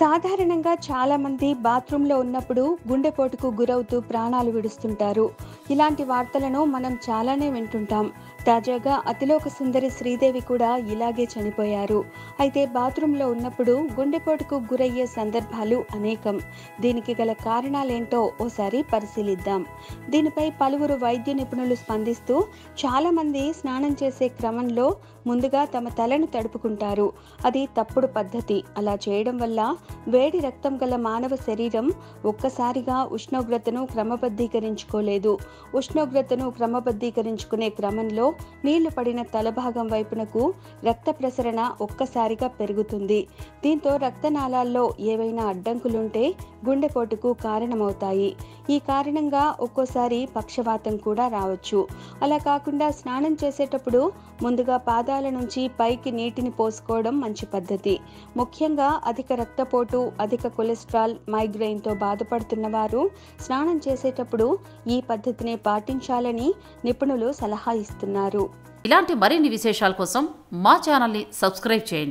సాధారణంగా చాలామంది బాత్రూంలో ఉన్నప్పుడు గుండెపోటుకు గురవుతూ ప్రాణాలు విడుస్తుంటారు. ఇలాంటి వార్తలను మనం చాలానే వింటుంటాం. తాజాగా అతిలోక సుందరి శ్రీదేవి కూడా ఇలాగే చనిపోయారు. అయితే బాత్రూంలో ఉన్నప్పుడు గుండెపోటుకు గురయ్యే సందర్భాలు అనేకం. దీనికి గల కారణాలేంటో ఓసారి పరిశీలిద్దాం. దీనిపై పలువురు వైద్య నిపుణులు స్పందిస్తూ చాలామంది స్నానం చేసే క్రమంలో ముందుగా తమ తలను తడుపుకుంటారు. అది తప్పుడు పద్ధతి. అలా చేయడం వల్ల వేడి రక్తం గల మానవ శరీరం ఒక్కసారిగా ఉష్ణోగ్రతను క్రమబద్ధీకరించుకోలేదు. ఉష్ణోగ్రతను క్రమబద్ధీకరించుకునే క్రమంలో నీళ్ళు పడిన తలభాగం వైపునకు రక్త ప్రసరణ ఒక్కసారిగా పెరుగుతుంది. దీంతో రక్తనాళాల్లో ఏవైనా అడ్డంకులుంటే గుండెపోటుకు కారణమవుతాయి. ఈ కారణంగా ఒక్కోసారి పక్షవాతం కూడా రావచ్చు. అలా కాకుండా స్నానం చేసేటప్పుడు ముందుగా పాదాల నుంచి పైకి నీటిని పోసుకోవడం మంచి పద్ధతి. ముఖ్యంగా అధిక రక్తపోటు అధిక కొలెస్ట్రాల్ మైగ్రెయిన్తో బాధపడుతున్న వారు స్నానం చేసేటప్పుడు ఈ పద్ధతిని పాటించాలని నిపుణులు సలహా ఇస్తున్నారు. ఇలాంటి మరిన్ని విశేషాల కోసం మా ఛానల్ని సబ్స్క్రైబ్ చేయండి.